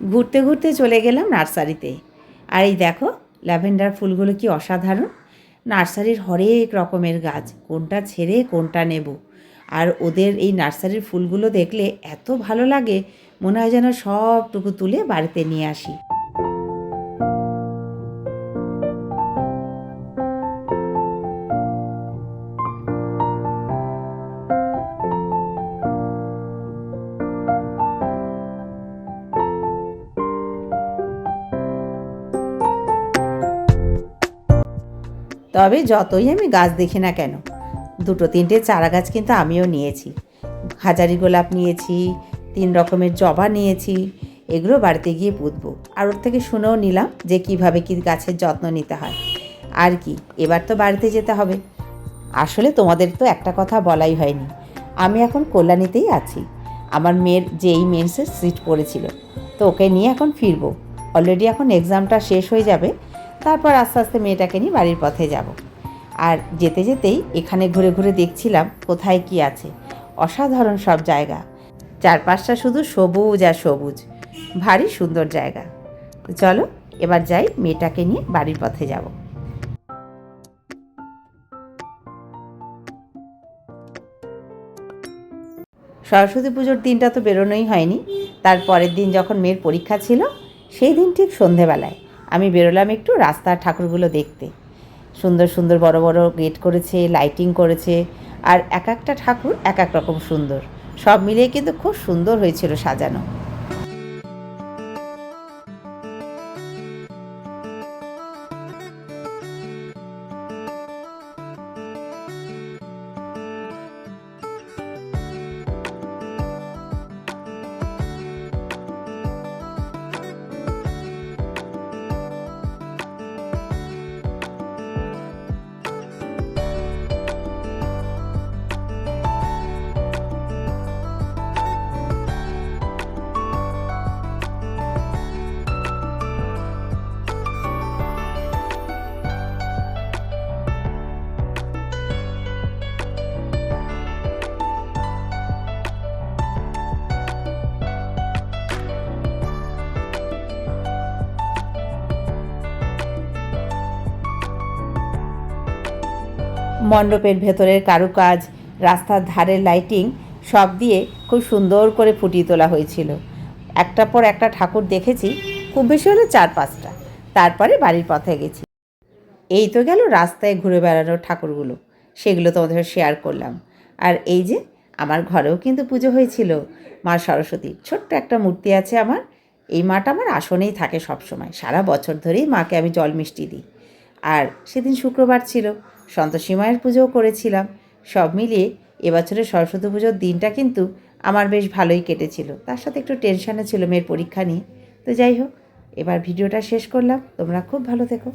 ঘুরতে ঘুরতে চলে গেলাম নার্সারিতে। আর এই দেখো, ল্যাভেন্ডার ফুলগুলো কি অসাধারণ। নার্সারির হরেক রকমের গাছ, কোনটা ছেড়ে কোনটা নেব। আর ওদের এই নার্সারির ফুলগুলো দেখলে এত ভালো লাগে, মনে হয় যেন সবটুকু তুলে বাড়িতে নিয়ে আসি। তবে যতই আমি গাছ দেখি না কেন, দুটো তিনটে চারা গাছ কিন্তু আমিও নিয়েছি। হাজারি গোলাপ নিয়েছি, তিন রকমের জবা নিয়েছি, এগুলো বাড়িতে গিয়ে পুঁতবো। আর ওর থেকে শুনেও নিলাম যে কীভাবে কি গাছের যত্ন নিতে হয়। আর কি, এবার তো বাড়িতে যেতে হবে। আসলে তোমাদের তো একটা কথা বলাই হয়নি। আমি এখন কল্যাণীতেই আছি। আমার মেয়ের যেই মেন্সের সিট পড়েছিল, তো ওকে নিয়ে এখন ফিরবো। অলরেডি এখন এক্সামটা শেষ হয়ে যাবে। তারপর আস্তে আস্তে মেয়েটাকে নিয়ে বাড়ির পথে যাব। আর যেতে যেতেই এখানে ঘুরে ঘুরে দেখছিলাম কোথায় কি আছে। অসাধারণ সব জায়গা। চারপাশটা শুধু সবুজ আর সবুজ। ভারী সুন্দর জায়গা। তো চলো, এবার যাই মেয়েটাকে নিয়ে বাড়ির পথে যাব। সরস্বতী পুজোর দিনটা তো বেরোনোই হয়নি। তার পরের দিন যখন মেয়ের পরীক্ষা ছিল, সেই দিন ঠিক সন্ধেবেলায়। আমি বেরোলাম একটু রাস্তার ঠাকুরগুলো দেখতে। সুন্দর সুন্দর বড় বড় গেট করেছে লাইটিং করেছে, আর এক একটা ঠাকুর এক এক রকম সুন্দর। সব মিলিয়ে কিন্তু খুব সুন্দর হয়েছিল সাজানো। মণ্ডপের ভেতরের কারুকাজ, রাস্তার ধারের লাইটিং সব দিয়ে খুব সুন্দর করে ফুটিয়ে তোলা হয়েছিল। একটা পর একটা ঠাকুর দেখেছি, খুব বেশি হলো চার পাঁচটা। তারপরে বাড়ির পথে গেছি। এই তো গেল রাস্তায় ঘুরে বেড়ানোর ঠাকুরগুলো। সেগুলো তোমাদের শেয়ার করলাম। আর এই যে, আমার ঘরেও কিন্তু পুজো হয়েছিল। মা সরস্বতীর ছোট্ট একটা মূর্তি আছে আমার। এই মাটা আমার আসনেই থাকে সবসময়। সারা বছর ধরেই মাকে আমি জল মিষ্টি দিই। আর সেদিন শুক্রবার ছিল। সন্তোষী মায়ের পুজোও করেছিলাম। সব মিলিয়ে এবছরের সরস্বতী পুজোর দিনটা কিন্তু আমার বেশ ভালোই কেটেছিল। তার সাথে একটু টেনশানে ছিল মেয়ের পরীক্ষা নিয়ে। তো যাই হোক, এবার ভিডিওটা শেষ করলাম। তোমরা খুব ভালো থেকো।